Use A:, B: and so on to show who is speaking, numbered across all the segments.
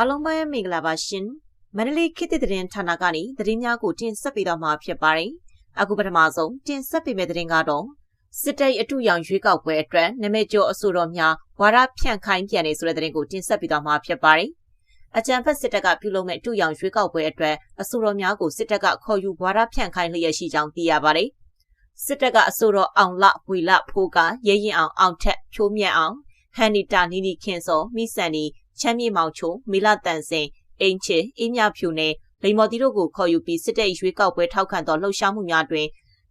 A: အားလုံးပဲမင်္ဂလာပါရှင်မန္တလေးခေတ်သစ်သတင်းဌာနကနေသတင်းများကိုတင်ဆက်ပေးတော့မှာဖြစ်ပါတယ်အခုပထမဆုံးတင်ဆက်ပေးမယ့်သတင်းကတော့စစ်တပ်အထူးရောင်ရွေးကောက်ပွဲအတွက်နမဲကျော်အဆိုတော်များဝါရဖြန့်ခိုင်းပြန်နေဆိုတဲ့သတင်းကိုတင်ဆက်ပေးတော့မှာဖြစ်ပါတယ်အကြံဖက်စစ်တပ်ကပြုလုပ်မဲ့အထူးရောင်ရွေးကောက်ပွဲအတွက်အဆိုတော်များကိုစစ်တပ်ကခေါ်ယူဝါရဖြန့်ခိုင်းလျက်ရှိကြောင်းသိရပါတယ်စစ်တပ်ကအဆိုတော်အောင်လဝီလဖိုးကရဲရင်အောင်အောင်ထက်ဖြိုးမြတ်အောင်ဟန်နီတာနီနီခင်စောမိဆန်နီ ချမ်းမြေမောင်ချိုမီလာတန်စင်အင်ချေအင်းမြဖြူနဲ့လိမ္မော်တီတို့ကိုခေါ်ယူပြီးစစ်တပ်ရွေးကောက်ပွဲထောက်ခံသောလှုပ်ရှားမှုများတွင်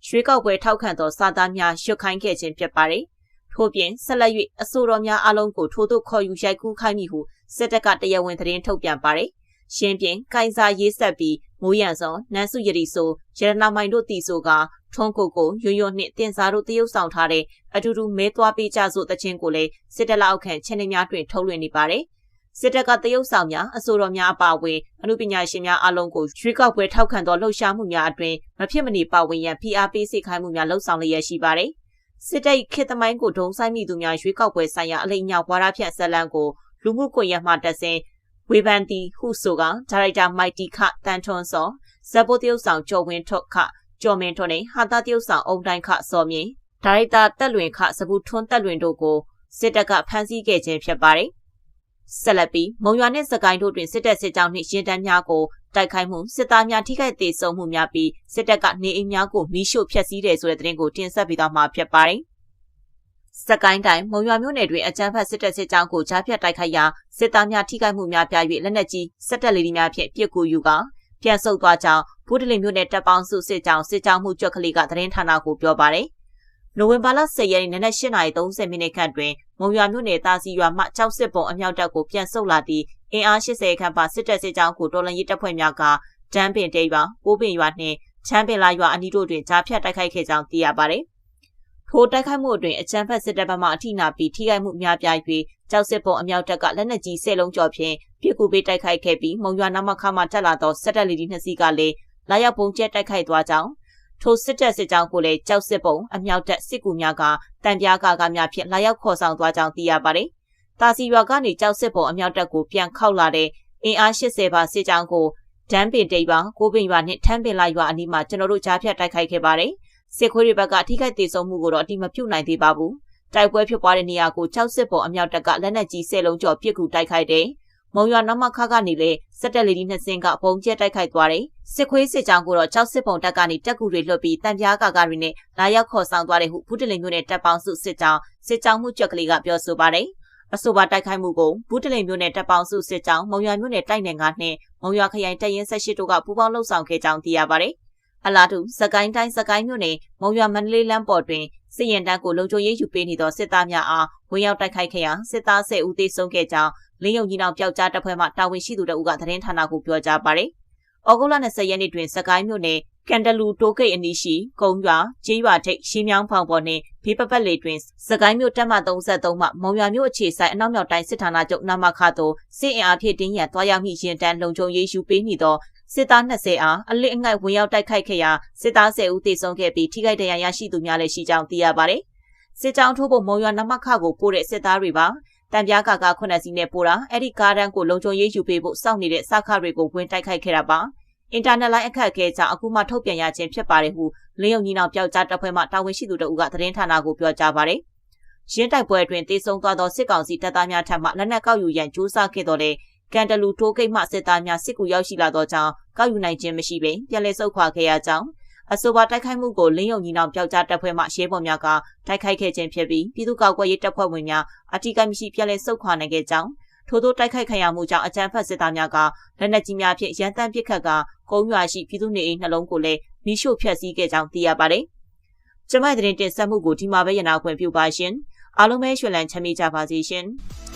A: ရွှေကောက်ပွဲထောက်ခံသောစာသားများရွတ်ခိုင်းခဲ့ခြင်းဖြစ်ပါတယ်။ထို့ပြင်ဆက်လက်၍အဆိုတော်များအလုံးကိုထို့သို့ခေါ်ယူရိုက်ကူးခိုင်းမိဟုစစ်တပ်ကတရားဝင်သတင်းထုတ်ပြန်ပါတယ်။ရှင်းပြင်ကိုင်စာရေးဆက်ပြီးမိုးရန်စောနန်းစုရည်ဆိုရတနာမိုင်တို့တီဆိုကထွန်းကိုကိုရွရွနှင့်တင်စားတို့တရုပ်ဆောင်ထားတဲ့အတူတူမဲသွားပေးကြစို့တခြင်းကိုလည်းစစ်တပ်လက်အောက်ခံချင်းနေများတွင်ထုတ်လွှင့်နေပါတယ်။ စစ်တပ်ကတရုတ်ဆောင်များအဆိုတော်များအပါအဝင်အမှုပညာရှင်များအလုံးကိုရွေးကောက်ပွဲထောက်ခံသောလှုပ်ရှားမှုများအတွင်မဖြစ်မနေပါဝင်ရန်ဖိအားပေးစိတ်ခိုင်းမှုများလှုံ့ဆော်လျက်ရှိပါတယ်။စစ်တပ်ခေတ်သမိုင်းကိုဒုံဆိုင်မိသူများရွေးကောက်ပွဲဆိုင်ရာအလိမ်ညာဝါဒဖြန့်ဇက်လန်းကိုလူမှုကွန်ရက်မှတက်ဆင်ဝေဖန်တီဟုဆိုကဒါရိုက်တာမိုက်တီခတန်ထွန်းစောဇက်ဘိုတရုတ်ဆောင်ကျော်ဝင်းထွတ်ခကျော်မင်းထွန်းနဲ့ဟာတာတရုတ်ဆောင်အုံတိုင်းခစောမြင့်ဒါရိုက်တာတက်လွင်ခစပူထွန်းတက်လွင်တို့ကိုစစ်တပ်ကဖမ်းဆီးခဲ့ခြင်းဖြစ်ပါတယ် ဆက်လက်ပြီးမုံရွာနှင့်စကိုင်းတို့တွင်စစ်တပ်စစ်ကြောင်းနှင့်ရင်တန်းများကိုတိုက်ခိုက်မှုစစ်သားများထိခိုက်ဒေဆုံးမှုများပြီးစစ်တပ်ကနေအိမ်များကိုမိရှို့ဖျက်ဆီးတယ်ဆိုတဲ့သတင်းကိုတင်ဆက်ပေးသွားမှာဖြစ်ပါတယ်။စကိုင်းတိုင်းမုံရွာမြို့နယ်တွင်အကြမ်းဖက်စစ်တပ်စစ်ကြောင်းကိုကြားဖြတ်တိုက်ခိုက်ရာစစ်သားများထိခိုက်မှုများပြား၍လက်နက်ကြီးစက်တက်လီများဖြင့်ပြစ်ကူယူကပြန်ဆုတ်သွားကြောင်းဘုဒ္ဓလင်မြို့နယ်တပ်ပေါင်းစုစစ်ကြောင်းစစ်ကြောင်းမှုကြွက်ကလေးကသတင်းဌာနကိုပြောပါတယ် နိုဝင်ဘာလ10ရက်နေ့နနက်8:30မိနစ်ခန့်တွင်မုံရွာမြို့နယ်တာစီရွာမှကြောက်စစ်ပုံအမြောက်တပ်ကိုပြန်ဆုတ်လာသည့်အင်အား80ခန့်ပါစစ်တပ်စစ်ကြောင်းကိုတော်လန်ရေးတပ်ဖွဲ့များကတန်းပင်တဲရွာ၊ပိုးပင်ရွာနှင့်ချမ်းပင်လာရွာအနီးတို့တွင်ကြားဖြတ်တိုက်ခိုက်ခဲ့ကြောင်းသိရပါသည်။ထိုတိုက်ခိုက်မှုအတွင်းအကြမ်းဖက်စစ်တပ်ဘက်မှအထိနာပြီးထိခိုက်မှုများပြား၍ကြောက်စစ်ပုံအမြောက်တပ်ကလက်နက်ကြီး၁၀လုံးကျော်ဖြင့်ပြစ်ကူပေးတိုက်ခိုက်ခဲ့ပြီးမုံရွာနမခမှတက်လာသောစစ်တပ်လီဒီနှစ်စီးကလည်းလာရောက်ပုံကျဲတိုက်ခိုက်သွားကြောင်း ထိုစစ်တပ်စစ်ကြောင်းကိုလည်းကြောက်စစ်ပုံအမြောက်တပ်စစ်ကူများကတံပြားကာကများဖြင့်လာရောက်ခေါ်ဆောင်သွားကြောင်းသိရပါတယ်။တာစီရွာကနေကြောက်စစ်ပုံအမြောက်တပ်ကိုပြန်ခောက်လာတဲ့အင်အား80ပါစစ်ကြောင်းကိုဒန်းပင်တိတ်ပါကိုပင်ရွာနဲ့ထန်းပင်လာရွာအနီးမှာကျွန်တော်တို့ကြားဖြတ်တိုက်ခိုက်ခဲ့ပါတယ်။စစ်ခွေးတွေဘက်ကထိခိုက်ဒေဆုံးမှုကိုတော့အတိမပြုတ်နိုင်သေးပါဘူး။တိုက်ပွဲဖြစ်ပွားတဲ့နေရာကိုကြောက်စစ်ပုံအမြောက်တပ်ကလက်နက်ကြီး၁၀လုံးကျော်ပစ်ကူတိုက်ခိုက်တယ်။မုံရွာနမခကနေလေစက်တက်လီဒီနှစ်စင်းကပုံကျဲတိုက်ခိုက်သွားတယ်။ စစ်ခွေးစစ်ကြောင်းကိုတော့ကြောက်စစ်ပုံတပ်ကနေတက်ကူတွေလွှတ်ပြီးတံပြားကာကတွေနဲ့လာရောက်ခေါ်ဆောင်သွားတယ်ဟုဘုဒ္ဓလင်မျိုးနဲ့တပ်ပေါင်းစုစစ်ကြောင်းစစ်ကြောင်းမှုကြက်ကလေးကပြောဆိုပါတယ်။အဆိုပါတိုက်ခိုက်မှုကိုဘုဒ္ဓလင်မျိုးနဲ့တပ်ပေါင်းစုစစ်ကြောင်းမုံရွာမျိုးနဲ့တိုက်နယ်ကနှင့်မုံရွာခရိုင်တရင်ဆက်ရှိတို့ကပူးပေါင်းလှုပ်ဆောင်ခဲ့ကြောင်းသိရပါတယ်။အလားတူစကိုင်းတိုင်းစကိုင်းမြို့နယ်မုံရွာမန္တလေးလမ်းပေါ်တွင်စစ်ရင်တန်းကိုလုံခြုံရေးယူပေးနေသောစစ်သားများအားဝင်ရောက်တိုက်ခိုက်ခဲ့ရာစစ်သား10ဦးသေဆုံးခဲ့ကြောင်းလင်းယုံကြီးနောင်ပျောက်ကြားတပ်ဖွဲ့မှတာဝန်ရှိသူတို့ကသတင်းဌာနကိုပြောကြားပါတယ်။ ဩဂုတ်လ20ရက်နေ့တွင်စကိုင်းမြို့နယ်ကန်တလူတိုးဂိတ်အနီးရှိကုန်းရွာကျေးရွာထိပ်ရှင်းမြောင်းဖောင်ပေါ်နှင့်ဘေးပပတ်လေတွင်စကိုင်းမြို့တပ်မ33မှမုံရွာမြို့အခြေဆိုင်အနောက်မြောက်တိုင်းစစ်ဌာနချုပ်နမခသို့စစ်အင်အားဖြည့်တင်းရန်တွားရောက်မိရင်တန်းလုံခြုံရေးယူပေးနေသောစစ်သား20အားအလစ်အငိုက်ဝင်ရောက်တိုက်ခိုက်ခဲ့ရာစစ်သား10ဦးသေဆုံးခဲ့ပြီးထိခိုက်ဒဏ်ရာရရှိသူများလည်းရှိကြောင်းသိရပါတယ်။စစ်ကြောင်းထိုးဖို့မုံရွာနမခကိုပို့တဲ့စစ်သားတွေပါတံပြားကာကခုနှစ်စီးနဲ့ပို့တာအဲ့ဒီကားတန်းကိုလုံခြုံရေးယူပေးဖို့စောင့်နေတဲ့စခတွေကိုဝင်တိုက်ခိုက်ခဲ့တာပါ အင်တာနက်လိုင်းအခက်အခဲကြောင့်အခုမှထုတ်ပြန်ရခြင်းဖြစ်ပါတယ်ဟုလင်းယုံညီနောင်ပျောက်ကြားတပ်ဖွဲ့မှတာဝန်ရှိသူတို့ကသတင်းဌာနကိုပြောကြားပါတယ်ရင်းတိုက်ပွဲအတွင်းတေဆုံးသွားသောစစ်ကောင်စီတပ်သားများထံမှလက်နက်ကောက်ယူရန်ကြိုးစားခဲ့တော်လဲကန်တလူတိုးကိတ်မှစစ်သားများစစ်ကူရောက်ရှိလာသောကြောင့်ကောက်ယူနိုင်ခြင်းမရှိပေပြန်လည်ဆုတ်ခွာခဲ့ရကြောင်းအဆိုပါတိုက်ခိုက်မှုကိုလင်းယုံညီနောင်ပျောက်ကြားတပ်ဖွဲ့မှရဲဘော်များကတိုက်ခိုက်ခဲ့ခြင်းဖြစ်ပြီးပြည်သူ့ကောက်ကွယ်ရေးတပ်ဖွဲ့ဝင်များအတိအကမရှိပြန်လည်ဆုတ်ခွာနိုင်ခဲ့ကြောင်းထို့သောတိုက်ခိုက်ခံရမှုကြောင့်အကြမ်းဖက်စစ်သားများကလက်နက်ကြီးများဖြင့်ရန်တမ်းပစ်ခတ်က ကုန်းရွာရှိပြည်သူနေအိမ်နှလုံးကိုလည်းမိရှို့ဖျက်ဆီးခဲ့ကြောင်းသိရပါတယ်။ကျမတဲ့တင်ဆက်မှုကိုဒီမှာပဲရနာခွင့်ပြုပါရှင်။အားလုံးပဲရွှေလန်းချမ်းမြေ့ကြပါစေရှင်။